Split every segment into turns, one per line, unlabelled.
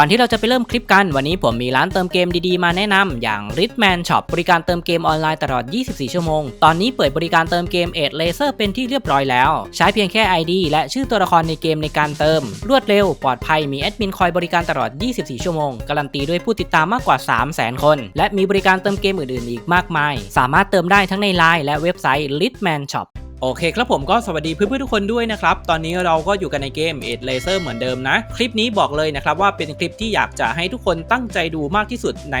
ก่อนที่เราจะไปเริ่มคลิปกัน วันนี้ผมมีร้านเติมเกมดีๆ มาแนะนำอย่าง Ritman Shop บริการเติมเกมออนไลน์ตลอด 24 ชั่วโมง ตอนนี้เปิดบริการเติมเกมเอ l เลเซอร์เป็นที่เรียบร้อยแล้ว ใช้เพียงแค่ ID และชื่อตัวละครในเกมในการเติม รวดเร็ว ปลอดภัยมีแอดมินคอยบริการตลอด 24 ชั่วโมง การันตีด้วยผู้ติดตามมากกว่า 300,000 คน และมีบริการเติมเกมอื่นๆ อีกมากมาย สามารถเติมได้ทั้งในไลน์และเว็บไซต์ Ritman Shop โอเคครับผมก็สวัสดีเพื่อนๆทุกคนด้วยนะครับ ตอนนี้เราก็อยู่กันในเกม e d Laser เหมือนเดิมนะ คลิปนี้บอกเลยนะครับว่าเป็นคลิปที่อยากจะให้ทุกคนตั้งใจดูมากที่สุดใน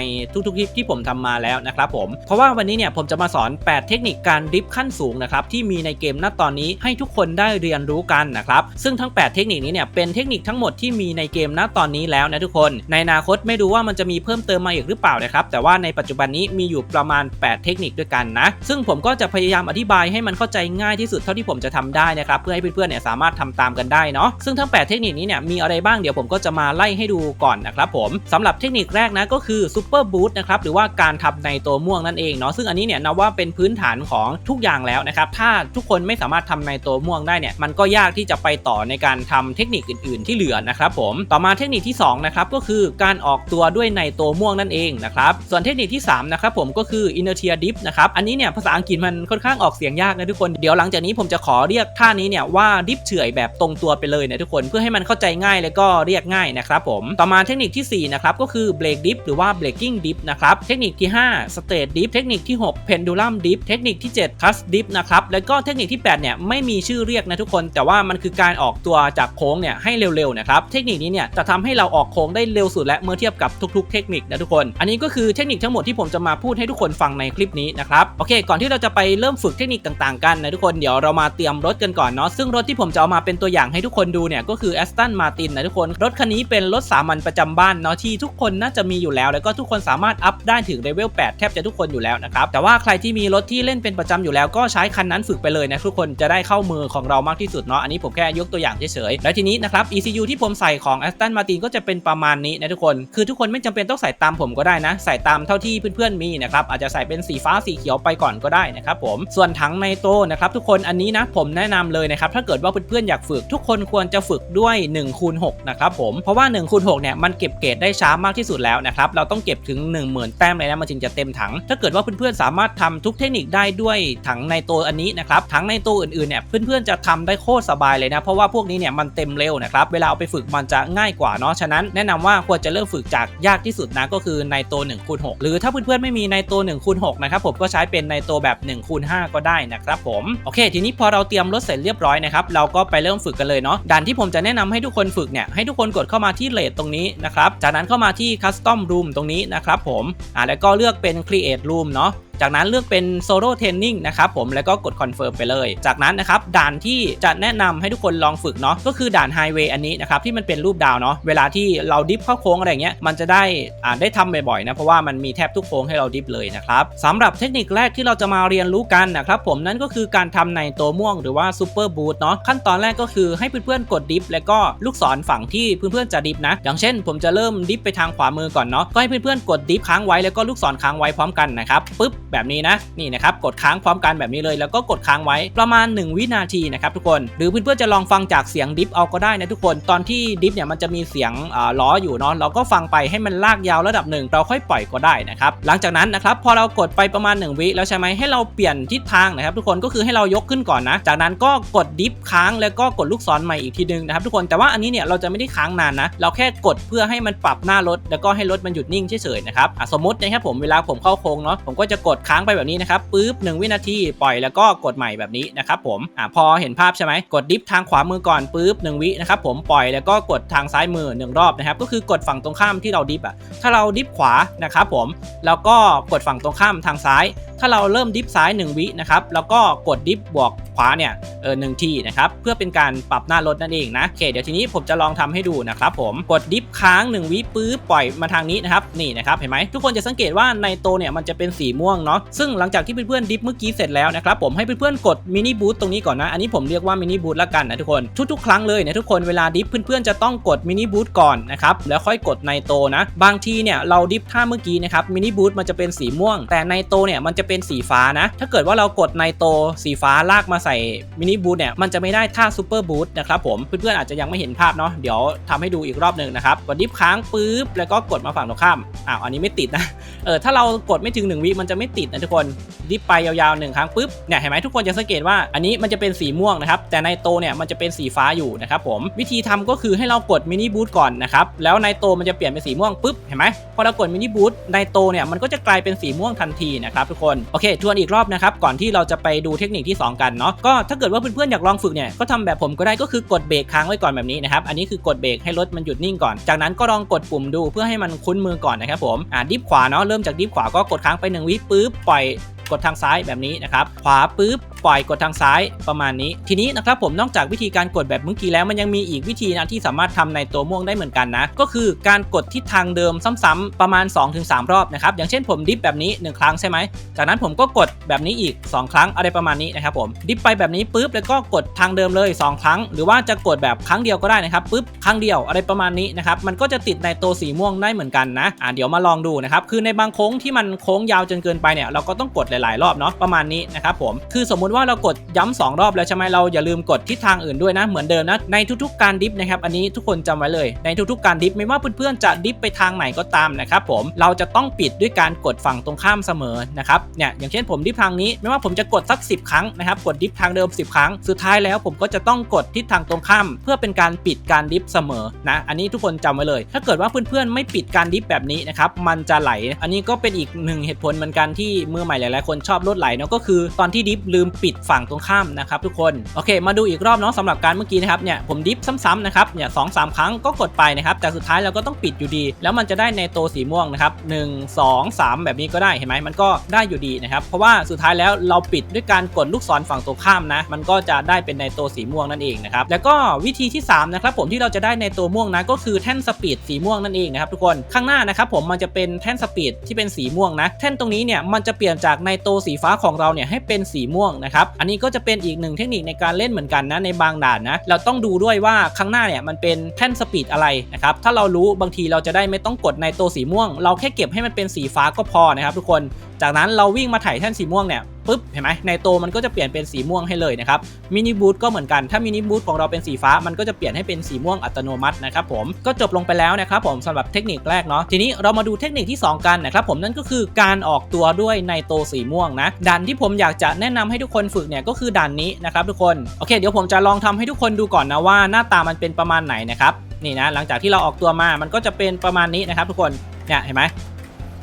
ทุกๆคลิปที่ผมทำมาแล้วนะครับผม เพราะว่าวันนี้เนี่ยผมจะมาสอน 8 เทคนิคการดริฟขั้นสูงนะครับที่มีในเกมณตอนนี้ให้ทุกคนได้เรียนรู้กันนะครับ ซึ่งทั้ง 8 เทคนิคนี้เนี่ยเป็นเทคนิคทั้งหมดที่มีในเกมณตอนนี้แล้วนะทุกคน ในอนาคตไม่รู้ว่ามันจะมีเพิ่มเติมมาอีกหรือเปล่านะครับแต่ว่าในปัจจุบันนี้มีอยู่ประมาณ 8 เทคนิคด้วยกันนะ ซึ่งผมก็จะพยายามอธิบายให้มันเข้าใจง่ายที่สุดเท่าที่ผมจะทำได้นะครับเพื่อให้เพื่อนๆเนี่ยสามารถทำตามกันได้เนาะซึ่งทั้ง 8 เทคนิคนี้เนี่ยมีอะไรบ้างเดี๋ยวผมก็จะมาไล่ให้ดูก่อนนะครับผมสำหรับเทคนิคแรกนะก็คือซูเปอร์บูทนะครับหรือว่าการทำในตัวม่วงนั่นเองเนาะซึ่งอันนี้เนี่ยนับว่าเป็นพื้นฐานของทุกอย่างแล้วนะครับถ้าทุกคนไม่สามารถทำในตัวม่วงได้เนี่ยมันก็ยากที่จะไปต่อในการทำเทคนิคอื่น ๆ ที่เหลือนะครับผมต่อมาเทคนิคที่2นะครับก็คือการออกตัวด้วยในตัวม่วงนั่นเองนะครับส่วนเทคนิคที่3นะครับผมก็คือ inertia dip นะครับอันนี้เนี่ยภาษาอังกฤษมันค่อนข้างออกเสียงยากนะทุกคนเดี๋ยวหลังจากนี้ผมจะขอเรียกท่านี้เนี่ยว่าดิฟเฉื่อยแบบตรงตัวไปเลยนะทุกคนเพื่อให้มันเข้าใจง่ายแล้วก็เรียกง่ายนะครับผมต่อมาเทคนิคที่4นะครับก็คือเบรกดิฟหรือว่า breaking dip นะครับเทคนิคที่5 straight dip เทคนิคที่ 6 pendulum dip เทคนิคที่ 7 cast dip นะครับแล้วก็เทคนิคที่8เนี่ยไม่มีชื่อเรียกนะทุกคน แต่ว่ามันคือการออกตัวจากโค้งเนี่ยให้เร็วๆนะครับเทคนิคนี้เนี่ยจะทำให้เราออกโค้งได้เร็วสุดและเมื่อเทียบกับทุกๆ เทคนิคนะทุกคน อันนี้ก็คือเทคนิคทั้งหมดที่ผมจะมาพูดให้ทุกคนฟังในคลิปนี้นะครับโอเค ก่อนที่เราจะไปเริ่มฝึกเทคนิคต่างๆกันนะทุกคนเดี๋ยวเรามาเตรียมรถกันก่อนเนาะซึ่งรถที่ผมจะเอามาเป็นตัวอย่างให้ทุกคนดูเนี่ยก็คือ Aston Martin นะทุกคน รถคันนี้เป็นรถสามัญประจำบ้านเนาะที่ทุกคนน่าจะมีอยู่แล้ว แล้วก็ทุกคนสามารถอัพได้ถึงเลเวล8แทบจะทุกคนอยู่แล้วนะครับแต่ว่าใครที่มีรถที่เล่นเป็นประจำอยู่แล้วก็ใช้คันนั้นฝึกไปเลยนะทุกคนจะได้เข้ามือของเรามากที่สุดเนาะอันนี้ผมแค่ยกตัวอย่างเฉยๆแล้วทีนี้นะครับ ECU ที่ผมใส่ของ Aston Martin ก็จะเป็นประมาณนี้นะทุกคนคือทุกคนไม่จำเป็นต้องใส่ตามผมก็ได้นะ ใส่ตามเท่าที่เพื่อนๆมีนะครับอาจจะใส่เป็นสีฟ้าสีเขียวไปก่อนก็ได้นะครับผมส่วนถังไนโตนะครับทุกคนอันนี้นะผมแนะนำเลยนะครับถ้าเกิดว่าเพื่อนๆอยากฝึกทุกคนควรจะฝึกด้วย1คูณ6นะครับผมเพราะว่า1คูณ6เนี่ยมันเก็บเกรดได้ช้ามากที่สุดแล้วนะครับเราต้องเก็บถึง 10,000 แต้มเลยนะมันจึงจะเต็มถัง ถ้าเกิดว่าเพื่อนๆสามารถทำทุกเทคนิคได้ด้วยถังในตัวอันนี้นะครับถังในตัวอื่นๆเนี่ยเพื่อนๆจะทำได้โคตรสบายเลยนะเพราะว่าพวกนี้เนี่ยมันเต็มเร็วนะครับเวลาเอาไปฝึกมันจะง่ายกว่าเนาะฉะนั้นแนะนำว่าควรจะเริ่มฝึกจากยากที่สุดนะก็คือในตัว1คูณ6หรือถ้าเพื่อนๆไม่มีในตัว1คูณ6นะครับผมก็ใช้เป็นในตัวแบบ1คูณ5ก็ได้นะครับผมโโอเค ทีนี้พอเราเตรียมรถเสร็จเรียบร้อยนะครับเราก็ไปเริ่มฝึกกันเลยเนาะด่านที่ผมจะแนะนำให้ทุกคนฝึกเนี่ยให้ทุกคนกดเข้ามาที่เลทตรงนี้นะครับจากนั้นเข้ามาที่ Custom Room ตรงนี้นะครับผมอ่าแล้วก็เลือกเป็น Create Room เนาะ จากนั้นเลือกเป็น Solo Training นะครับผมแล้วก็กด Confirm ไปเลย จากนั้นนะครับด่านที่จะแนะนำให้ทุกคนลองฝึกเนาะก็คือด่าน Highway อันนี้นะครับที่มันเป็นรูปดาวเนาะเวลาที่เราดิฟเข้าโค้งอะไรเงี้ยมันจะได้อ่าได้ทำบ่อยๆนะเพราะว่ามันมีแทบทุกโค้งให้เราดิฟเลยนะครับสำหรับเทคนิคแรกที่เราจะมาเรียนรู้กันนะครับผมนั่นก็คือการทำในตัวม่วงหรือว่า Super Boot เนาะขั้นตอนแรกก็คือให้เพื่อนๆกดดิฟแล้วก็ลูกศรฝั่งที่เพื่อนๆจะดิฟนะ อย่างเช่น ผมจะเริ่มดิฟไปทางขวามือก่อนเนาะก็ให้เพื่อนๆกดดิฟค้างไว้แล้วก็ลูกศรค้างไว้พร้อมกันนะครับปึ๊บแบบนี้นะนี่นะครับกดค้างพร้อมกันแบบนี้เลย แล้วก็กดค้างไว้ประมาณ 1 วินาทีนะครับทุกคนหรือเพื่อนๆจะลองฟังจากเสียงดิฟเอาก็ได้นะทุกคนตอนที่ดิฟเนี่ยมันจะมีเสียงล้ออยู่เนาะเราก็ฟังไปให้มันลากยาวระดับหนึ่งเราค่อยปล่อยก็ได้นะครับหลังจากนั้นนะครับพอเรากดไปประมาณ 1 วิแล้วใช่ไหมให้เราเปลี่ยนทิศทางนะครับทุกคนก็คือให้เรายกขึ้นก่อนนะ จากนั้นก็กดดิฟค้างแล้วก็กดลูกศรใหม่อีกทีนึงนะครับทุกคนแต่ว่าอันนี้เนี่ยเราจะไม่ได้ค้างนานนะเราแค่กดเพื่อให้มันปรับหน้ารถแล้วก็ให้รถมันหยุดนิ่งเฉยๆนะครับสมมตินะครับผมเวลาผมเข้าโค้งเนาะผมก็จะกดค้างไปแบบนี้นะครับปึ๊บ1วินาทีปล่อยแล้วก็กดใหม่แบบนี้นะครับผมอ่าพอเห็นภาพใช่ไหมกดดิฟทางขวามือก่อนปุ๊บ1วินะครับผมปล่อยแล้วก็กดทางซ้ายมือ 1 รอบนะครับก็คือกดฝั่งตรงข้ามที่เราดิฟอะถ้าเราดิฟขวานะครับผมแล้วก็กดฝั่งตรงข้ามทางซ้าย ถ้าเราเริ่มดิฟซ้าย 1 วินะครับแล้วก็กดดิฟบวกขวาเนี่ยเออหนึ่งทีนะครับเพื่อเป็นการปรับหน้ารถนั่นเองนะโอเคเดี๋ยวทีนี้ผมจะลองทำให้ดูนะครับผมกดดิฟค้าง 1 วิปุ๊บปล่อยมาทางนี้นะครับนี่นะครับเห็นไหมทุกคนจะสังเกตว่าในโตเนี่ยมันจะเป็นสีม่วงเนาะซึ่งหลังจากที่เพื่อนๆดิฟเมื่อกี้เสร็จแล้วนะครับผมให้เพื่อนๆกดมินิบูทตรงนี้ก่อนนะอันนี้ผมเรียกว่ามินิบูทละกันนะทุกคนทุกๆ ครั้งเลยนะทุกคนเวลาดิฟเพื่อนๆจะต้องกดมินิบูทก่อนนะครับแล้วค่อยกดไนโตนะ บางทีเนี่ยเราดิฟท่าเมื่อกี้นะครับมินิบูทมันจะเป็นสีม่วง แต่ไนโตเนี่ยมันจะเป็นสีฟ้านะ ถ้าเกิดว่าเรากดไนโตสีฟ้าลากมาใส่มินิบูทเนี่ยมันจะไม่ได้ท่าซูเปอร์บูทนะครับผมเพื่อนๆอาจจะยังไม่เห็นภาพเนาะเดี๋ยวทำให้ดูอีกรอบหนึ่งนะครับกดดิฟค้างปุ๊บแล้วก็กดมาฝั่งตรงข้ามอ้าวอันนี้ไม่ติดนะเออถ้าเรากดไม่ถึง1วิมันจะไม่ติดนะทุกคนดิฟไปยาวๆหนึ่งครั้งปุ๊บเนี่ยเห็นไหมทุกคนจะสังเกตว่าอันนี้มันจะเป็นสีม่วงนะครับแต่ในโตเนี่ยมันจะเป็นสีฟ้าอยู่นะครับผมวิธีทำก็คือให้เรากดมินิบูทก่อนนะครับแล้วในโตมันจะเปลี่ยนเป็นสีม่วงปุ๊บเห็นไหมพอเรากดมินิบูทในโตเนี่ยมันก็จะกลายเป็นสีม่วงทันทีนะครับทุกคนโอเคทวนอีกรอบนะครับก่อนที่เราจะไปดูเทคนิคที่ 2 กันเนาะก็ถ้าเกิดว่าเพื่อนๆอยากลองฝึกเนี่ยก็ทำแบบผมก็ได้ก็คือกดเบรกค้างไว้ก่อนแบบนี้นะครับอันนี้คือกดเบรกให้รถมันหยุดนิ่งก่อน จากนั้นก็ลองกดปุ่มดูเพื่อให้มันคุ้นมือก่อนนะครับผมอ่าดิฟขวาเนาะเริ่มจากดิฟขวาก็กดค้างไปหนึ่งวิปุ๊บปล่อยกดทางซ้ายแบบนี้นะครับ ขวาปึ๊บปล่อยกดทางซ้ายประมาณนี้ ทีนี้นะครับผมนอกจากวิธีการกดแบบเมื่อกี้แล้วมันยังมีอีกวิธีนะที่สามารถทำในตัวม่วงได้เหมือนกันนะ ก็คือการกดทิศทางเดิมซ้ำๆประมาณ 2-3 รอบนะครับอย่างเช่นผมดิฟแบบนี้ 1 ครั้งใช่ไหมจากนั้นผมก็กดแบบนี้อีก 2 ครั้งอะไรประมาณนี้นะครับผมดิฟไปแบบนี้ปุ๊บแล้วก็กดทางเดิมเลย 2 ครั้ง หรือว่าจะกดแบบครั้งเดียวก็ได้นะครับปุ๊บครั้งเดียวอะไรประมาณนี้นะครับมันก็จะติดในตัวสีม่วงได้เหมือนกันนะอ่าเดี๋ยวมาลองดูนะครับคือในบางโค้งที่มันโค้งยาวจนเกินไปเนี่ยเราก็ต้องกดหลาย ๆ รอบเนาะประมาณนี้นะครับผมคือสมมุติว่าเรากดย้ำสองรอบแล้วใช่ไหมเราอย่าลืมกดทิศทางอื่นด้วยนะ เหมือนเดิมนะ ในทุกๆการดิฟนะครับอันนี้ทุกคนจำไว้เลย ในทุกๆการดิฟไม่ว่าเพื่อนๆจะดิฟไปทางไหนก็ตามนะครับผมเราจะต้องปิดด้วยการกดฝั่งตรงข้ามเสมอนะครับเนี่ยอย่างเช่นผมดิฟทางนี้ ไม่ว่าผมจะกดสัก 10 ครั้งนะครับกดดิฟทางเดิม 10 ครั้ง สุดท้ายแล้วผมก็จะต้องกดทิศทางตรงข้าม เพื่อเป็นการปิดการดิฟเสมอนะอันนี้ทุกคนจำไว้เลย ถ้าเกิดว่าเพื่อนๆไม่ปิดการดิฟแบบนี้นะครับมันจะไหล อันนี้ก็เป็นอีกหนึ่งเหตุผลเหมือนกันที่มือใหม่หลายๆคนชอบรถไหลเนาะก็คือตอนที่ดิฟลืมปิดฝั่งตรงข้ามนะครับทุกคนโอเค มาดูอีกรอบเนาะสำหรับการเมื่อกี้นะครับเนี่ยผมดิฟซ้ำๆนะครับเนี่ยสองสามครั้งก็กดไปนะครับแต่สุดท้ายเราก็ต้องปิดอยู่ดี แล้วมันจะได้ในโตสีม่วงนะครับหนึ่งสองสามแบบนี้ก็ได้เห็นไหมมันก็ได้อยู่ดีนะครับเพราะว่าสุดท้ายแล้วเราปิดด้วยการกดลูกศรฝั่งตรงข้ามนะมันก็จะได้เป็นในโตสีม่วงนั่นเองนะครับแล้วก็วิธีที่3นะครับผมที่เราจะได้ในตัวม่วงนะก็คือแท่นสปีดสีม่วงนั่นเองนะครับทุกคนข้างหน้านะครับผมมันจะเป็นแท่นสปีดที่เป็นสีม่วงนะแท่นตรงนี้เนี่ยมันจะเปลี่ยนจากในโตสีฟ้าของเราเนี่ยให้เป็นสีม่วงนะครับ อันนี้ก็จะเป็นอีกหนึ่งเทคนิคในการเล่นเหมือนกันนะในบางด่านนะ เราต้องดูด้วยว่าข้างหน้าเนี่ยมันเป็นแท่นสปีดอะไรนะครับ ถ้าเรารู้บางทีเราจะได้ไม่ต้องกดในตัวสีม่วง เราแค่เก็บให้มันเป็นสีฟ้าก็พอนะครับทุกคน จากนั้นเราวิ่งมาถ่ายแท่นสีม่วงเนี่ยปุ๊บเห็นไหมในโตมันก็จะเปลี่ยนเป็นสีม่วงให้เลยนะครับมินิบูทก็เหมือนกันถ้ามินิบูทของเราเป็นสีฟ้ามันก็จะเปลี่ยนให้เป็นสีม่วงอัตโนมัตินะครับผมก็จบลงไปแล้วนะครับผมสำหรับเทคนิคแรกเนาะทีนี้เรามาดูเทคนิคที่ 2 กันนะครับผมนั่นก็คือการออกตัวด้วยในโตสีม่วงนะด่านที่ผมอยากจะแนะนำให้ทุกคนฝึกเนี่ยก็คือด่านนี้นะครับทุกคนโอเคเดี๋ยวผมจะลองทำให้ทุกคนดูก่อนนะว่าหน้าตามันเป็นประมาณไหนนะครับนี่นะหลังจากที่เราออกตัวมามันก็จะเป็นประมาณนี้นะครับทุกคนเนี่ยเห็นไหม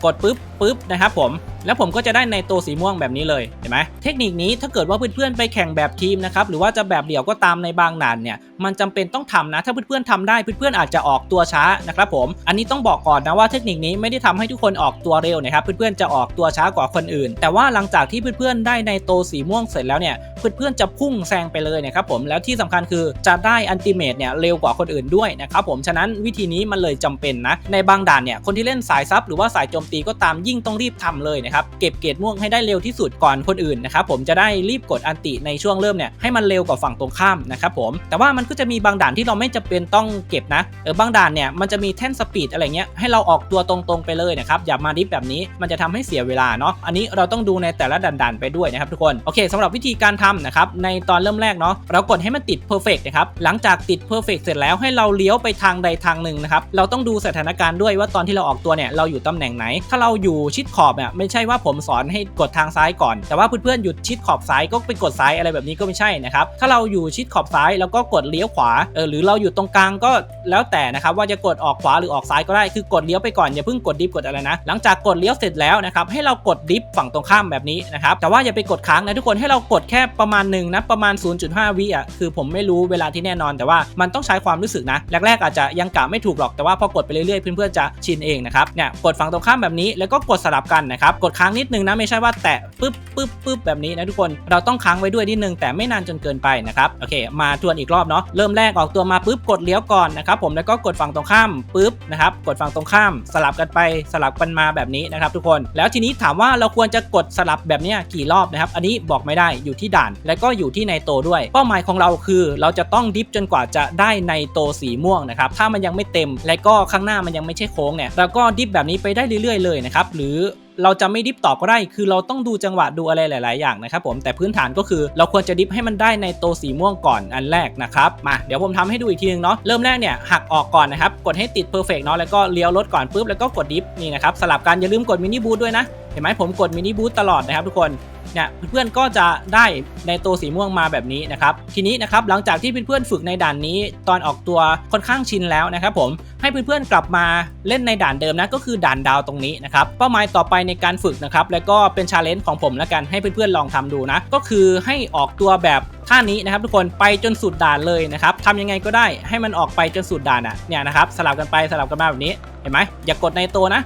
กดปุ๊บปุ๊บนะครับผม แล้วผมก็จะได้ในตัวสีม่วงแบบนี้เลยเห็นไหมเทคนิคนี้ถ้าเกิดว่าเพื่อนๆไปแข่งแบบทีมนะครับหรือว่าจะแบบเดี่ยวก็ตามในบางด่านเนี่ยมันจำเป็นต้องทำนะ ถ้าเพื่อนๆทำได้เพื่อนๆอาจจะออกตัวช้านะครับผมอันนี้ต้องบอกก่อนนะว่าเทคนิคนี้ไม่ได้ทำให้ทุกคนออกตัวเร็วนะครับเพื่อนๆจะออกตัวช้ากว่าคนอื่น แต่ว่าหลังจากที่เพื่อนๆได้ในโตสีม่วงเสร็จแล้วเนี่ยเพื่อนๆจะพุ่งแซงไปเลยนะครับผมแล้วที่สำคัญคือจะได้อันติเมตเนี่ยเร็วกว่าคนอื่นด้วยนะครับผมฉะนั้นวิธีนี้มันเลยจำเป็นนะในบางด่านเนี่ยคนที่เล่นสายซับหรือว่าสายโจมตีก็ตามยิ่งต้องรีบทำเลยนะครับเก็บเกรดม่วงให้ได้เร็วที่สุดก่อนคนอื่นนะครับผมจะได้รีบกดอันติในช่วงเริ่มเนี่ยให้มันเร็วกว่าฝั่งตรงข้ามนะครับผมแต่ว่ามันก็จะมีบางด่านที่เราไม่จำเป็นต้องเก็บนะเออบางด่านเนี่ยมันจะมีแท่นสปีดอะไรเงี้ยให้เราออกตัวตรงๆไปเลยนะครับอย่ามาดิฟแบบนี้มันจะทำให้เสียเวลาเนาะอันนี้เราต้องดูในแต่ละด่านๆไปด้วยนะครับทุกคนโอเคสำหรับวิธีการทำนะครับในตอนเริ่มแรกเนาะเรากดให้มันติด perfect นะครับหลังจากติด perfect เสร็จแล้วให้เราเลี้ยวไปทางใดทางหนึ่งนะครับเราต้องดูสถานการณ์ด้วยว่าตอนที่เราออกตัวเนี่ยเราอยู่ตำแหน่งไหน ถ้าเราอยู่ชิดขอบเนี่ยไม่ใช่ว่าผมสอนให้กดทางซ้ายก่อน แต่ว่าเพื่อนๆหยุดชิดขอบซ้ายก็ไปกดซ้ายอะไรแบบนี้ก็ไม่ใช่นะครับถ้าเราอยู่ชิดขอบซ้ายแล้วก็กดเลี้ยวขวาเออหรือเราอยู่ตรงกลางก็แล้วแต่นะครับว่าจะกดออกขวาหรือออกซ้ายก็ได้คือกดเลี้ยวไปก่อนอย่าเพิ่งกดดิฟกดอะไรนะหลังจากกดเลี้ยวเสร็จแล้วนะครับให้เรากดดิฟฝั่งตรงข้ามแบบนี้นะครับแต่ว่าอย่าไปกดค้างนะทุกคนให้เรากดแค่ประมาณหนึ่งนะประมาณ 0.5 วิอะคือผมไม่รู้เวลาที่แน่นอน แต่ว่ามันต้องใช้ความรู้สึกนะแรกๆอาจจะยังกะไม่ถูกหรอกแต่ว่าพอกดไปเรื่อยๆเพื่อนๆจะชินเองนะครับเนี่ยกดฝั่งตรงข้ามแบบนี้แล้วก็กดสลับกันนะครับกดค้างนิดนึงนะไม่ใช่ว่าแตะปึ๊บปึ๊บปึ๊บแบบนี้นะทุกคนเราต้องค้างไว้ด้วยนิดนึงแต่ไม่นานจนเกินไปนะครับโอเค มาทวนอีกรอบเนาะเริ่มแรกออกตัวมาปุ๊บกดเลี้ยวก่อนนะครับผมแล้วก็กดฝั่งตรงข้ามปุ๊บนะครับกดฝั่งตรงข้าม สลับกันไปสลับกันมาแบบนี้นะครับทุกคนแล้วทีนี้ถามว่าเราควรจะกดสลับแบบนี้กี่รอบนะครับอันนี้บอกไม่ได้อยู่ที่ด่าน และก็อยู่ที่ในโตด้วย เป้าหมายของเราคือ เราจะต้องดิฟจนกว่าจะได้ในโตสีม่วงนะครับถ้ามันยังไม่เต็ม และก็ข้างหน้ามันยังไม่ใช่โค้งเนี่ยเราก็ดิฟแบบนี้ไปได้เรื่อย ๆเลยนะครับหรือ เราจะไม่ดิฟตอบก็ได้ คือเราต้องดูจังหวะดูอะไรหลาย ๆ อย่างนะครับผมแต่พื้นฐานก็คือเราควรจะดิฟให้มันได้ในโตสีม่วงก่อนอันแรกนะครับมาเดี๋ยวผมทำให้ดูอีกทีนึงเนาะเริ่มแรกเนี่ยหักออกก่อนนะครับกดให้ติดเพอร์เฟกเนาะแล้วก็เลี้ยวรถก่อนปุ๊บแล้วก็กดดิฟนี่นะครับสลับกันอย่าลืมกดมินิบูทด้วยนะเห็นไหมผมกดมินิบูทตลอดนะครับทุกคน เนี่ยเพื่อนๆก็จะได้ในตัวสีม่วงมาแบบนี้นะครับทีนี้นะครับหลังจากที่เพื่อนๆฝึกในด่านนี้ ตอนออกตัวค่อนข้างชินแล้วนะครับผมให้เพื่อนๆกลับมาเล่นในด่านเดิมนะก็คือด่านดาวตรงนี้นะครับเป้าหมายต่อไปในการฝึกนะครับแล้วก็เป็นชาเลนจ์ของผมแล้วกันให้เพื่อนๆลองทำดูนะก็คือให้ออกตัวแบบท่านี้นะครับทุกคนไปจนสุดด่านเลยนะครับทำยังไงก็ได้ให้มันออกไปจนสุดด่านอะเนี่ยนะครับสลับกันไปสลับกันมาแบบนี้เห็นไหมอย่ากดในตัวนะ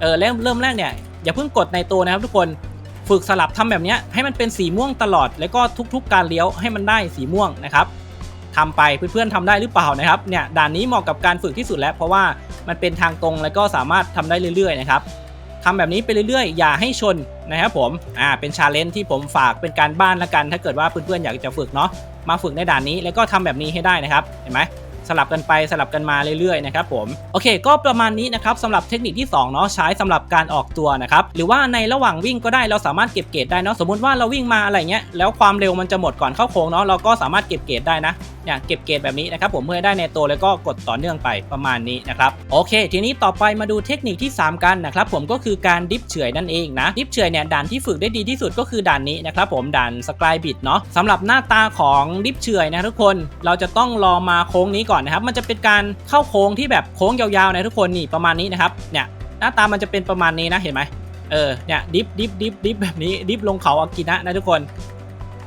เออเริ่มเริ่มแรกเนี่ยอย่าเพิ่งกดในตัวนะครับทุกคน ฝึกสลับทำแบบนี้ให้มันเป็นสีม่วงตลอด แล้วก็ทุกๆ การเลี้ยวให้มันได้สีม่วงนะครับทำไปเพื่อนๆทำได้หรือเปล่านะครับเนี่ยด่านนี้เหมาะกับการฝึกที่สุดแล้ว เพราะว่ามันเป็นทางตรงแล้วก็สามารถทำได้เรื่อยๆนะครับทำแบบนี้ไปเรื่อยๆ อย่าให้ชนนะครับผมอ่าเป็นชาเลนจ์ที่ผมฝากเป็นการบ้านละกัน ถ้าเกิดว่าเพื่อนๆอยากจะฝึกเนาะมาฝึกในด่านนี้แล้วก็ทำแบบนี้ให้ได้นะครับเห็นไหม สลับกันไปสลับกันมาเรื่อยๆนะครับผมโอเค ก็ประมาณนี้นะครับสำหรับเทคนิคที่2เนาะใช้สำหรับการออกตัวนะครับหรือว่าในระหว่างวิ่งก็ได้เราสามารถเก็บเกรดได้เนาะสมมุติว่าเราวิ่งมาอะไรเงี้ยแล้วความเร็วมันจะหมดก่อนเข้าโค้งเนาะเราก็สามารถเก็บเกรดได้นะเนี่ยเก็บเกรดแบบนี้นะครับผมเพื่อได้ในตัวแล้วก็กดต่อเนื่องไปประมาณนี้นะครับโอเค ทีนี้ต่อไปมาดูเทคนิคที่ 3 กันนะครับผมก็คือการดิฟเฉยนั่นเองนะดิฟเฉยเนี่ยด่านที่ฝึกได้ดีที่สุดก็คือด่านนี้นะครับผมด่านสกายบิดเนาะสำหรับหน้าตาของดิฟเฉยนะทุกคนเราจะต้องรอมาโค้งนี้ก่อนนะครับมันจะเป็นการเข้าโค้งที่แบบโค้งยาวๆนะทุกคนนี่ประมาณนี้นะครับเนี่ยหน้าตามันจะเป็นประมาณนี้นะเห็นไหมเออเนี่ยดิฟดิฟดิฟดิฟแบบนี้ดิฟลงเขาอากินะนะทุกคน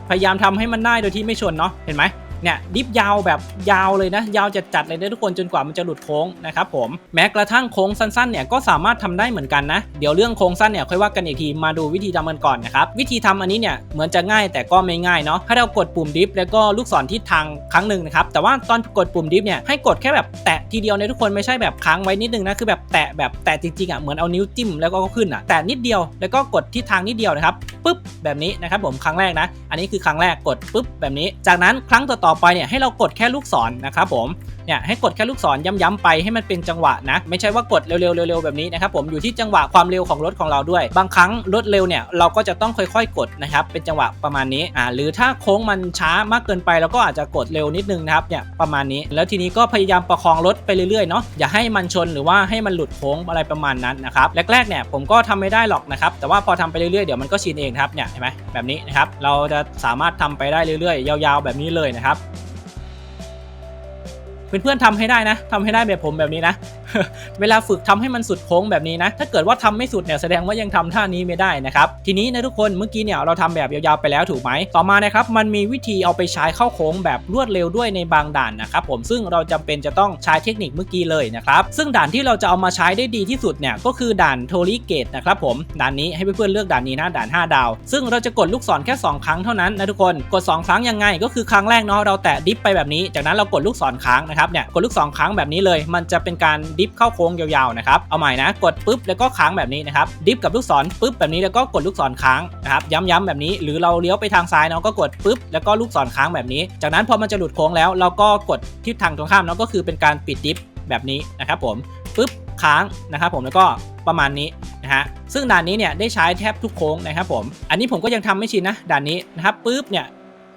พยายามทำให้มันได้โดยที่ไม่ชนเนาะเห็นไหม เนี่ยดิฟยาวแบบยาวเลยนะ ยาวจัดๆเลยนะทุกคนจนกว่ามันจะหลุดโค้งนะครับผมแม้กระทั่งโค้งสั้นๆเนี่ยก็สามารถทำได้เหมือนกันนะ เดี๋ยวเรื่องโค้งสั้นเนี่ยค่อยว่ากันอีกทีมาดูวิธีทำกันก่อนนะครับวิธีทำอันนี้เนี่ยเหมือนจะง่ายแต่ก็ไม่ง่ายเนาะให้เรากดปุ่มดิฟแล้วก็ลูกศรทิศทางครั้งหนึ่งนะครับแต่ว่าตอนกดปุ่มดิฟเนี่ยให้กดแค่แบบแตะทีเดียวในทุกคนไม่ใช่แบบค้างไว้นิดนึงนะคือแบบแตะแบบแตะจริงๆอะเหมือนเอานิ้วจิ้มแล้วก็ขึ้นอะแต่นิดเดียวแล้วก็กดทิศทางนิดเดียวนะครับปุ๊บแบบนี้นะครับผมครั้งแรกนะ อันนี้คือครั้งแรกกดปุ๊บแบบนี้ จากนั้นครั้งต่อไปเนี่ยให้เรากดแค่ลูกศรนะครับผม เนี่ยให้กดแค่ลูกศรย้ำๆไปให้มันเป็นจังหวะนะไม่ใช่ว่ากดเร็วๆเร็วๆแบบนี้นะครับผมอยู่ที่จังหวะความเร็วของรถของเราด้วย บางครั้งรถเร็วเนี่ยเราก็จะต้องค่อยๆ กดนะครับเป็นจังหวะประมาณนี้อ่าหรือถ้าโค้งมันช้ามากเกินไปเราก็อาจจะกดเร็วนิดนึงนะครับเนี่ยประมาณนี้ แล้วทีนี้ก็พยายามประคองรถไปเรื่อยๆเนาะอย่าให้มันชนหรือว่าให้มันหลุดโค้งอะไรประมาณนั้นนะครับแรกๆเนี่ยผมก็ทำไม่ได้หรอกนะครับแต่ว่าพอทำไปเรื่อยๆเดี๋ยวมันก็ชินเองครับเนี่ยเห็นไหมแบบนี้นะครับเราจะสามารถทำไปได้เรื่อยๆ ยาวๆ แบบนี้เลยนะครับ เพื่อนๆทำให้ได้นะทำให้ได้แบบผมแบบนี้นะ เวลาฝึกทำให้มันสุดโค้งแบบนี้นะ ถ้าเกิดว่าทำไม่สุดเนี่ยแสดงว่ายังทำท่านี้ไม่ได้นะครับ ทีนี้นะทุกคนเมื่อกี้เนี่ยเราทำแบบยาวๆไปแล้วถูกไหม ต่อมานะครับมันมีวิธีเอาไปใช้เข้าโค้งแบบรวดเร็วด้วยในบางด่านนะครับผมซึ่งเราจำเป็นจะต้องใช้เทคนิคเมื่อกี้เลยนะครับ ซึ่งด่านที่เราจะเอามาใช้ได้ดีที่สุดเนี่ยก็คือด่านโทริเกตนะครับผมด่านนี้ให้เพื่อนๆเลือกด่านนี้นะด่าน 5 ดาว ซึ่งเราจะกดลูกศรแค่ 2 ครั้งเท่านั้นนะทุกคนกด 2 ครั้งยังไง ก็คือครั้งแรกเนาะเราแตะดิฟไปแบบนี้ จากนั้นเรากดลูกศรค้างนะครับเนี่ยกดลูกศรค้างแบบนี้เลย มันจะเป็นการดิิฟเข้าโค้งยาวๆนะครับเอาใหม่นะกดปุ๊บแล้วก็ค้างแบบนี้นะครับดิฟกับลูกศรปุ๊บแบบนี้แล้วก็กดลูกศรค้างนะครับย้ำๆแบบนี้ หรือเราเลี้ยวไปทางซ้ายเนาะก็กดปุ๊บแล้วก็ลูกศรค้างแบบนี้ จากนั้นพอมันจะหลุดโค้งแล้วเราก็กดทิศทางตรงข้ามเนาะก็คือเป็นการปิดดิฟแบบนี้นะครับผมปุ๊บค้างนะครับผมแล้วก็ประมาณนี้นะฮะซึ่งด่านนี้เนี่ยได้ใช้แทบทุกโค้งนะครับผมอันนี้ผมก็ยังทำไม่ชินนะด่านนี้นะครับปุ๊บเนี่ย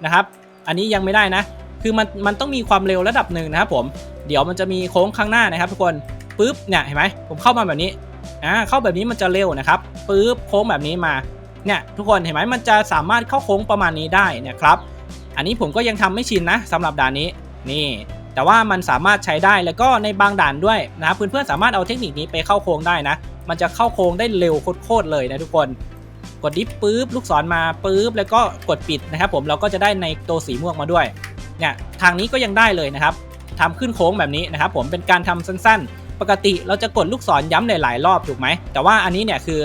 นะครับอันนี้ยังไม่ได้นะ คือมันมันต้องมีความเร็วระดับหนึ่งนะครับผมเดี๋ยวมันจะมีโค้งข้างหน้านะครับทุกคน ปุ๊บเนี่ยเห็นไหมผมเข้ามาแบบนี้อ่าเข้าแบบนี้มันจะเร็วนะครับปุ๊บโค้งแบบนี้มาเนี่ยทุกคนเห็นไหมมันจะสามารถเข้าโค้งประมาณนี้ได้นะครับ อันนี้ผมก็ยังทำไม่ชินนะสำหรับด่านนี้นี่ แต่ว่ามันสามารถใช้ได้แล้วก็ในบางด่านด้วยนะครับเพื่อนๆสามารถเอาเทคนิคนี้ไปเข้าโค้งได้นะ มันจะเข้าโค้งได้เร็วโคตรเลยนะทุกคน กดดิฟปุ๊บลูกศรมาปุ๊บแล้วก็กดปิดนะครับ ผมเราก็จะได้ในตัวสีม่วงมาด้วยเนี่ยทางนี้ก็ยังได้เลยนะครับทำขึ้นโค้งแบบนี้นะครับ ผมเป็นการทำสั้นๆ ปกติเราจะกดลูกศรย้ำหลาย ๆ รอบถูกไหมแต่ว่าอันนี้เนี่ยคือ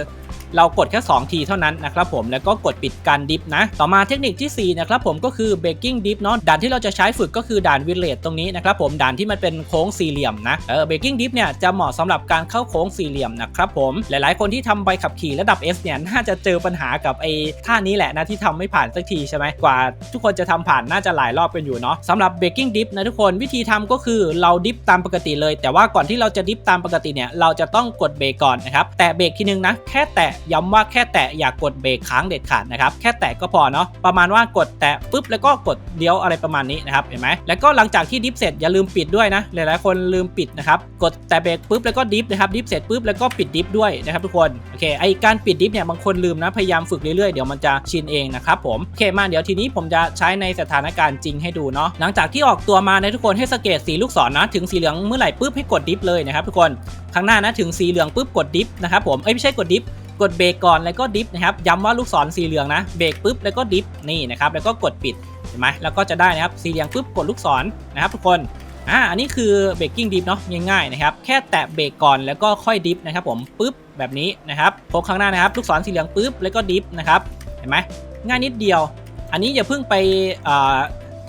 เรากดแค่ 2 ทีเท่านั้นนะครับผมแล้วก็กดปิดการดิฟนะ ต่อมาเทคนิคที่ 4 นะครับผมก็คือเบรกกิ้งดิฟเนาะด่านที่เราจะใช้ฝึกก็คือด่านวิลเลจตรงนี้นะครับผมด่านที่มันเป็นโค้งสี่เหลี่ยมนะเออเบรกกิ้งดิฟเนี่ยจะเหมาะสำหรับการเข้าโค้งสี่เหลี่ยมนะครับผมหลายๆ คนที่ทำใบขับขี่ระดับ S เนี่ยน่าจะเจอปัญหากับไอ้ท่านี้แหละนะที่ทำไม่ผ่านสักทีใช่ไหมกว่าทุกคนจะทำผ่านน่าจะหลายรอบกันอยู่เนาะสำหรับเบรกกิ้งดิฟนะทุกคนวิธีทำก็คือเราดิฟตามปกติเลย แต่ว่าก่อนที่เราจะดิฟตามปกติเนี่ยเราจะต้องกดเบรกก่อนนะครับแต่เบรกทีนึงนะแค่แตะย้ำว่าแค่แตะอย่ากกดเบรกค้างเด็ดขาดนะครับแค่แตะก็พอเนาะประมาณว่ากดแตะปุ๊บแล้วก็กดเลี้ยวอะไรประมาณนี้นะครับเห็นไหมแล้วก็หลังจากที่ดิฟเสร็จอย่าลืมปิดด้วยนะหลายๆคนลืมปิดนะครับกดแตะเบรกปุ๊บแล้วก็ดิฟนะครับดิฟเสร็จปุ๊บแล้วก็ปิดดิฟด้วยนะครับทุกคนโอเคไอการปิดดิฟเนี่ยบางคนลืมนะพยายามฝึกเรื่อยๆเดี๋ยวมันจะชินเองนะครับผมโอเคมาเดี๋ยวทีนี้ผมจะใช้ในสถานการณ์จริงให้ดูเนาะหลังจากที่ออกตัวมาในทุกคนให้สเกตสีลูกศรนะถึงสีเหลืองเมื่อไหร่ปุ๊บให้กดดิฟเลยนะครับทุกคนข้างหน้านะถึงสีเหลืองปุ๊บกดดิฟนะครับผมเอ้ยไม่ใช่กดดิฟ กดเบรกก่อนแล้วก็ดิฟนะครับย้ำว่าลูกศรสีเหลืองนะเบรกปุ๊บแล้วก็ดิฟนี่นะครับแล้วก็กดปิดเห็นไหมแล้วก็จะได้นะครับสีเหลืองปุ๊บกดลูกศรนะครับทุกคนอ่าอันนี้คือเบรกกิ้งดิฟเนาะง่ายๆนะครับแค่แตะเบรกก่อนแล้วก็ค่อยดิฟนะครับผมปุ๊บแบบนี้นะครับโค้งข้างหน้านะครับลูกศรสีเหลืองปุ๊บแล้วก็ดิฟนะครับเห็นไหมง่ายนิดเดียว อันนี้อย่าเพิ่งไป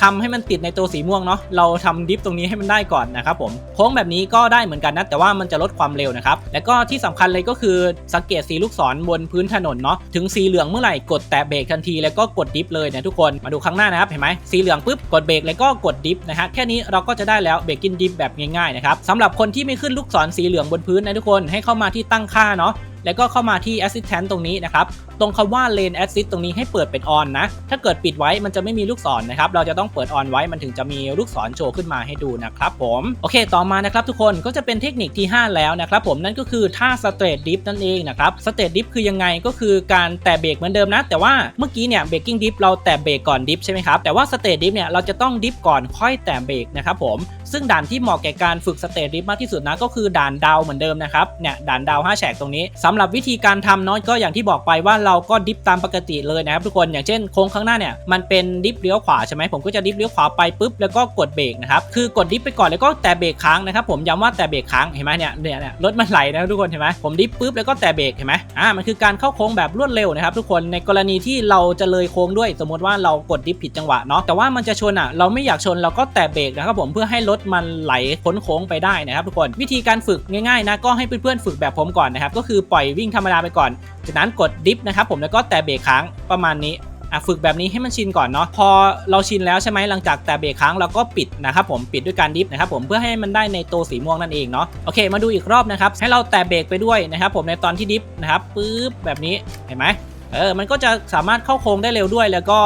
อ่าทำให้มันติดในตัวสีม่วงเนาะเราทำดิฟตรงนี้ให้มันได้ก่อนนะครับผมโค้งแบบนี้ก็ได้เหมือนกันนะแต่ว่ามันจะลดความเร็วนะครับแล้วก็ที่สำคัญเลยก็คือสังเกตสีลูกศรบนพื้นถนนเนาะถึงสีเหลืองเมื่อไหร่กดแตะเบรกทันทีแล้วก็กดดิฟเลยนะทุกคนมาดูข้างหน้านะครับเห็นไหมสีเหลืองปุ๊บกดเบรกแล้วก็กดดิฟนะฮะแค่นี้เราก็จะได้แล้วเบรกกินดิฟแบบง่ายๆนะครับสำหรับคนที่ไม่ขึ้นลูกศรสีเหลืองบนพื้นนะทุกคนให้เข้ามาที่ตั้งค่าเนาะ แล้วก็เข้ามาที่ Assistant ตรงนี้นะครับ ตรงคำว่า Lane Assist ตรงนี้ให้เปิดเป็น On นะ ถ้าเกิดปิดไว้มันจะไม่มีลูกศรนะครับ เราจะต้องเปิด On ไว้มันถึงจะมีลูกศรโชว์ขึ้นมาให้ดูนะครับผม โอเค ต่อมานะครับทุกคนก็จะเป็นเทคนิคที่ 5 แล้วนะครับผมนั่นก็คือท่า Straight Dip นั่นเองนะครับ Straight Dip คือยังไงก็คือการแตะเบรกเหมือนเดิมนะ แต่ว่าเมื่อกี้เนี่ย Braking Dip เราแตะเบรกก่อนดิฟใช่ไหมครับแต่ว่า Straight Dip เนี่ยเราจะต้องดิฟก่อนค่อยแตะเบรกนะครับผมซึ่งด่านที่เหมาะแก่การฝึกสเตทดิฟมากที่สุดนะก็คือด่านดาวเหมือนเดิมนะครับเนี่ยด่านดาว5แฉกตรงนี้สำหรับวิธีการทำเนาะก็อย่างที่บอกไปว่าเราก็ดิฟตามปกติเลยนะครับทุกคนอย่างเช่นโค้งข้างหน้าเนี่ยมันเป็นดิฟเลี้ยวขวาใช่ไหมผมก็จะดิฟเลี้ยวขวาไปปุ๊บแล้วก็กดเบรกนะครับคือกดดิฟไปก่อนแล้วก็แตะเบรกค้างนะครับผมย้ำว่าแตะเบรกค้างเห็นไหมเนี่ยเนี่ยเนี่ยรถมันไหลนะทุกคนเห็นไหมผมดิฟปุ๊บแล้วก็แตะเบรกเห็นไหมอ่ามันคือการเข้าโค้งแบบรวดเร็วนะครับทุกคนในกรณีที่เราจะเลยโค้งด้วย สมมติว่าเรากดดิฟผิดจังหวะเนาะแต่ว่ามันจะชนอะเราไม่อยากชนเราก็แตะเบรกนะครับผมเพื่อให้รถมันไหลพ้นโค้งไปได้นะครับทุกคนวิธีการฝึกง่ายๆนะก็ให้เพื่อนๆฝึกแบบผมก่อนนะครับก็คือปล่อยวิ่งธรรมดาไปก่อน จากนั้นกดดิฟนะครับผมแล้วก็แตะเบรกค้างประมาณนี้อะฝึกแบบนี้ให้มันชินก่อนเนาะพอเราชินแล้วใช่ไหมหลังจากแตะเบรกค้างเราก็ปิดนะครับผมปิดด้วยการดิฟนะครับผมเพื่อให้มันได้ในตัวสีม่วงนั่นเองเนาะโอเค มาดูอีกรอบนะครับให้เราแตะเบรกไปด้วยนะครับผมในตอนที่ดิฟนะครับปึ๊บแบบนี้เห็นไหมเออมันก็จะสามารถเข้าโค้งได้เร็วด้วย แล้วก็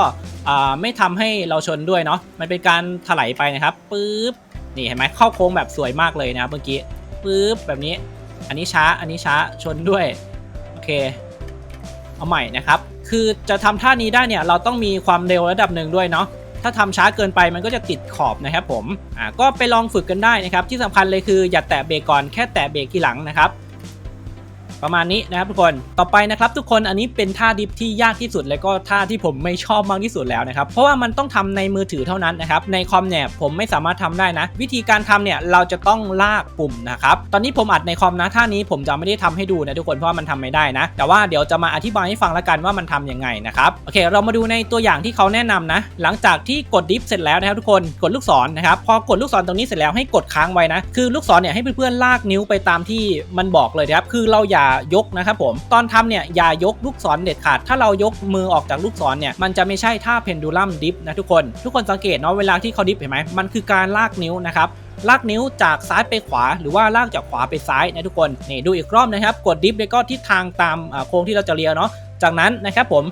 ไม่ทำให้เราชนด้วยเนาะมันเป็นการถลายไปนะครับปึ๊บ นี่เห็นไหมเข้าโค้งแบบสวยมากเลยนะครับเมื่อกี้ปึ๊บแบบนี้ อันนี้ช้าอันนี้ช้าชนด้วยโอเค เอาใหม่นะครับ คือจะทำท่านี้ได้เนี่ยเราต้องมีความเร็วระดับหนึ่งด้วยเนาะถ้าทำช้าเกินไปมันก็จะติดขอบนะครับผมอ่าก็ไปลองฝึกกันได้นะครับ ที่สำคัญเลยคืออย่าแตะเบรกก่อนแค่แตะเบรกทีหลังนะครับ ประมาณนี้นะครับทุกคนต่อไปนะครับทุกคนอันนี้เป็นท่าดิฟที่ยากที่สุด และก็ท่าที่ผมไม่ชอบมากที่สุดแล้วนะครับเพราะว่ามันต้องทำในมือถือเท่านั้นนะครับในคอมเนี่ยผมไม่สามารถทำได้นะ วิธีการทำเนี่ยเราจะต้องลากปุ่มนะครับตอนนี้ผมอัดในคอมนะท่านี้ผมจะไม่ได้ทำให้ดูนะทุกคนเพราะว่ามันทำไม่ได้นะ แต่ว่าเดี๋ยวจะมาอธิบายให้ฟังละกันว่ามันทำยังไงนะครับโอเค เรามาดูในตัวอย่างที่เขาแนะนำนะ หลังจากที่กดดิฟเสร็จแล้วนะครับทุกคนกดลูกศรนะครับพอกดลูกศรตรงนี้เสร็จแล้วให้กดค้างไว้นะคือลูกศรเนี่ยให้เพื่อนๆลากนิ้วไปตามที่มันบอกเลยนะครับคือเราอย่ายกนะครับผม ตอนทำเนี่ยอย่ายกลูกศรเด็ดขาด ถ้าเรายกมือออกจากลูกศรเนี่ยมันจะไม่ใช่ท่าเพนดูลัมดิฟนะทุกคน ทุกคนสังเกตเนาะเวลาที่เขาดิฟเห็นไหมมันคือการลากนิ้วนะครับลากนิ้วจากซ้ายไปขวา หรือว่าลากจากขวาไปซ้ายนะทุกคนนี่ดูอีกรอบนะครับ กดดิฟแล้วก็ทิศทางตามโค้งที่เราจะเลี้ยวเนาะจากนั้นนะครับผม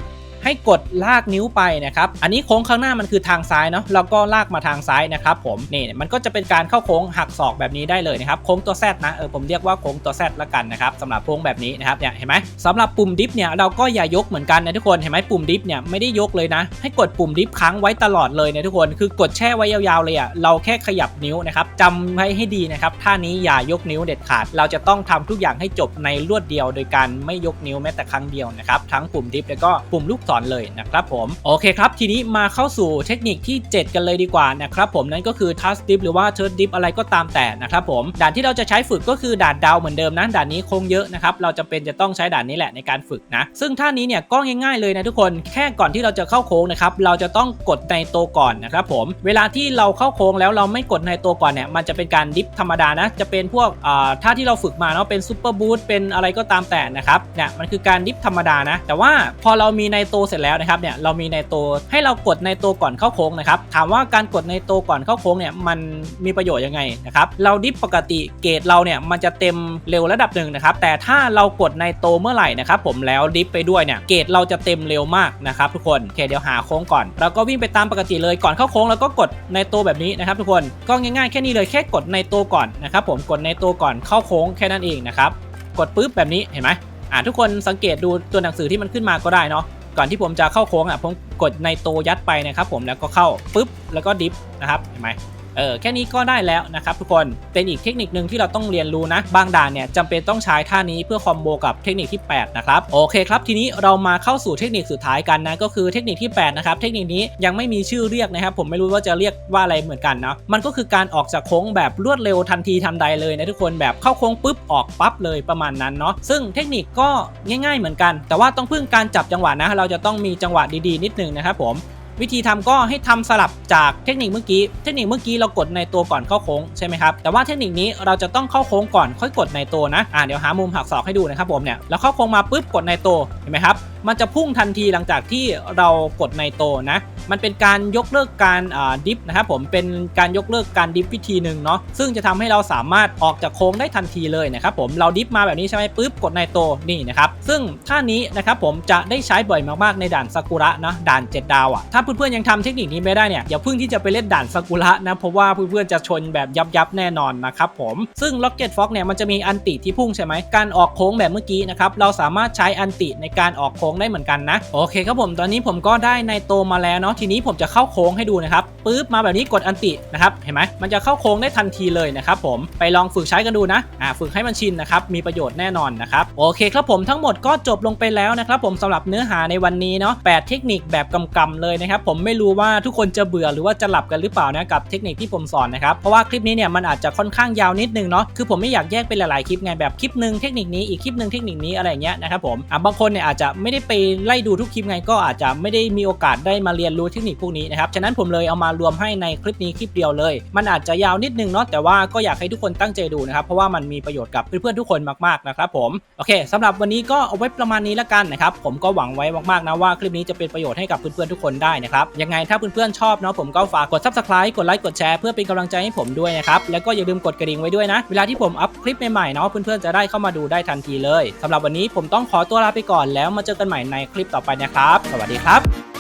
ให้กดลากนิ้วไปนะครับอันนี้โค้งข้างหน้ามันคือทางซ้ายเนาะเราก็ลากมาทางซ้ายนะครับผมนี่มันก็จะเป็นการเข้าโค้งหักศอกแบบนี้ได้เลยนะครับโค้งตัวแซดนะเออผมเรียกว่าโค้งตัวแซดละกันนะครับสำหรับโค้งแบบนี้นะครับเนี่ยเห็นไหมสำหรับปุ่มดิฟเนี่ยเราก็อย่ายกเหมือนกันนะทุกคนเห็นไหมปุ่มดิฟเนี่ยไม่ได้ยกเลยนะ ให้กดปุ่มดิฟค้างไว้ตลอดเลยนะทุกคนคือกดแช่ไว้ยาวๆเลยอะเราแค่ขยับนิ้วนะครับจำไว้ให้ดีนะครับท่านี้อย่ายกนิ้วเด็ดขาด เราจะต้องทำทุกอย่างให้จบในรวดเดียว โดยการไม่ยกนิ้วแม้แต่ครั้งเดียวนะครับทั้งปุ่มดิฟแล้วก็ปุ่มลูกศรอนเลยนะครับผมโอเคครับ ทีนี้มาเข้าสู่เทคนิคที่ 7 กันเลยดีกว่านะครับผมนั่นก็คือทัสดิฟหรือว่าเทิร์ดดิฟอะไรก็ตามแต่นะครับผมด่านที่เราจะใช้ฝึกก็คือด่านดาวเหมือนเดิมนะด่านนี้คงเยอะนะครับเราจะเป็นจะต้องใช้ด่านนี้แหละในการฝึกนะ ซึ่งท่านี้เนี่ยก็ง่ายๆเลยนะทุกคนแค่ก่อนที่เราจะเข้าโค้งนะครับเราจะต้องกดในโตก่อนนะครับผมเวลาที่เราเข้าโค้งแล้วเราไม่กดในโตก่อนเนี่ยมันจะเป็นการดิฟธรรมดานะจะเป็นพวกอ่าท่าที่เราฝึกมาเนาะเป็นซูเปอร์บูทเป็นอะไรก็ตามแต่นะครับเนี่ยมันคือการดิฟธรรมดานะแต่ว่าพอเรามีในโตวเสร็จแล้วนะครับเนี่ยเรามีในโตวให้เรากดในโตวก่อนเข้าโค้งนะครับถามว่าการกดในโตวก่อนเข้าโค้งเนี่ยมันมีประโยชน์ยังไงนะครับเราดิฟปกติเกรดเราเนี่ยมันจะเต็มเร็วระดับหนึ่งนะครับแต่ถ้าเรากดในโตวเมื่อไหร่นะครับผมแล้วดิฟไปด้วยเนี่ยเกรดเราจะเต็มเร็วมากนะครับทุกคนโอเคเดี๋ยวหาโค้งก่อนเราก็วิ่งไปตามปกติเลยก่อนเข้าโค้งแล้วก็กดในโตวแบบนี้นะครับทุกคนก็ง่ายๆแค่นี้เลยแค่กดในโตวก่อนนะครับผมกดในโตวก่อนเข้าโค้งแค่นั้นเองนะครับกดปุ๊บแบบนี้เห็นไหมอ่าทุกคนสังเกตดูตัวหนังสือที่มันขึ้นมาก็ได้เนาะ ก่อนที่ผมจะเข้าโค้งอะผมกดในโตยัดไปนะครับผมแล้วก็เข้าปุ๊บแล้วก็ดิฟนะครับเห็นไหม เออแค่นี้ก็ได้แล้วนะครับทุกคนเป็นอีกเทคนิคหนึ่งที่เราต้องเรียนรู้นะบางด่านเนี่ยจำเป็นต้องใช้ท่านี้เพื่อคอมโบกับเทคนิคที่ 8 นะครับ โอเคครับ ทีนี้เรามาเข้าสู่เทคนิคสุดท้ายกันนะ ก็คือเทคนิคที่ 8 นะครับ เทคนิคนี้ยังไม่มีชื่อเรียกนะครับ ผมไม่รู้ว่าจะเรียกว่าอะไรเหมือนกันเนาะมันก็คือการออกจากโค้งแบบรวดเร็วทันทีทันใดเลยนะทุกคนแบบเข้าโค้งปุ๊บออกปั๊บเลยประมาณนั้นเนาะซึ่งเทคนิคก็ง่าย ๆเหมือนกัน แต่ว่าต้องพึ่งการจับจังหวะนะเราจะต้องมีจังหวะดีๆนิดนึงนะครับผม วิธีทำก็ให้ทำสลับจากเทคนิคเมื่อกี้ เทคนิคเมื่อกี้เรากดในตัวก่อนเข้าโค้งใช่ไหมครับ แต่ว่าเทคนิคนี้เราจะต้องเข้าโค้งก่อนค่อยกดในตัวนะ อ่าเดี๋ยวหามุมหักศอกให้ดูนะครับผมเนี่ย แล้วเข้าโค้งมาปุ๊บกดในตัวเห็นไหมครับ มันจะพุ่งทันทีหลังจากที่เรากดในตัวนะ มันเป็นการยกเลิกการดิฟนะครับผมเป็นการยกเลิกการดิฟวิธีหนึ่งเนาะซึ่งจะทำให้เราสามารถออกจากโค้งได้ทันทีเลยนะครับผมเราดิฟมาแบบนี้ใช่ไหมปุ๊บกดในโตนี่นะครับซึ่งท่านี้นะครับผมจะได้ใช้บ่อยมากๆในด่านซากุระนะด่าน 7 ดาวอะ่ะถ้าเพื่อนๆยังทำเทคนิคนี้ไม่ได้เนี่ยอย่าเพิ่งที่จะไปเล่นด่านซากุระนะเพราะว่าเพื่อนๆจะชนแบบยับยับๆแน่นอนนะครับผมซึ่ง Rocket Fox เนี่ยมันจะมีอันติที่พุ่งใช่ไหมการออกโค้งแบบเมื่อกี้นะครับเราสามารถใช้อันติในการออกโค้งได้เหมือนกันนะโอเคครับผมตอนนี้ผมก็ได้ในโตมาแล้วเนาะทีนี้ผมจะเข้าโค้งให้ดูนะครับปึ๊บมาแบบนี้กดอันตินะครับเห็นไหมมันจะเข้าโค้งได้ทันทีเลยนะครับผมไปลองฝึกใช้กันดูนะอ่าฝึกให้มันชินนะครับมีประโยชน์แน่นอนนะครับโอเคครับผมทั้งหมดก็จบลงไปแล้วนะครับผมสำหรับเนื้อหาในวันนี้เนาะแเทคนิคแบบกำๆเลยนะครับผมไม่รู้ว่าทุกคนจะเบื่อหรือว่าจะหลับกันหรือเปล่านะกับเทคนิคที่ผมสอนนะครับเพราะว่าคลิปนี้เนี่ยมันอาจจะค่อนข้างยาวนิดนึงเนาะคือผมไม่อยากแยกเป็นหลายๆคลิปไงแบบคลิปหนึ่งเทคนิคนี้อีกคลิปหนึ่งเทคนิคนี้อะไรเงี้ยนะครับผมอะบางคนเนี่ยอาจจะไม่ได้ไปไล่ดูทุกคลิปไงก็อาจจะไม่ได้มีโอกาสได้มาเรียนรู้เทคนิคพวกนี้นะครับ ฉะนั้นผมเลยเอามารวมให้ในคลิปนี้คลิปเดียวเลย มันอาจจะยาวนิดนึงเนาะ แต่ว่าก็อยากให้ทุกคนตั้งใจดูนะครับ เพราะว่ามันมีประโยชน์กับเพื่อนๆทุกคนมากๆนะครับผม โอเคสำหรับวันนี้ก็เอาไว้ประมาณนี้ละกันนะครับ ผมก็หวังไว้มากๆนะว่าคลิปนี้จะเป็นประโยชน์ให้กับเพื่อนๆทุกคนได้นะครับ ยังไงถ้าเพื่อนๆชอบเนาะผมก็ฝากกด subscribe กดไลค์กดแชร์เพื่อเป็นกำลังใจให้ผมด้วยนะครับ แล้วก็อย่าลืมกดกระดิ่งไว้ด้วยนะ เวลาที่ผมอัพคลิปใหม่ๆเนาะเพื่อนๆจะได้เข้ามาดูได้ทันทีเลยสำหรับวันนี้ผมต้องขอตัวลาไปก่อนแล้วมาเจอกันใหม่ในคลิปต่อไปนะครับ สวัสดีครับ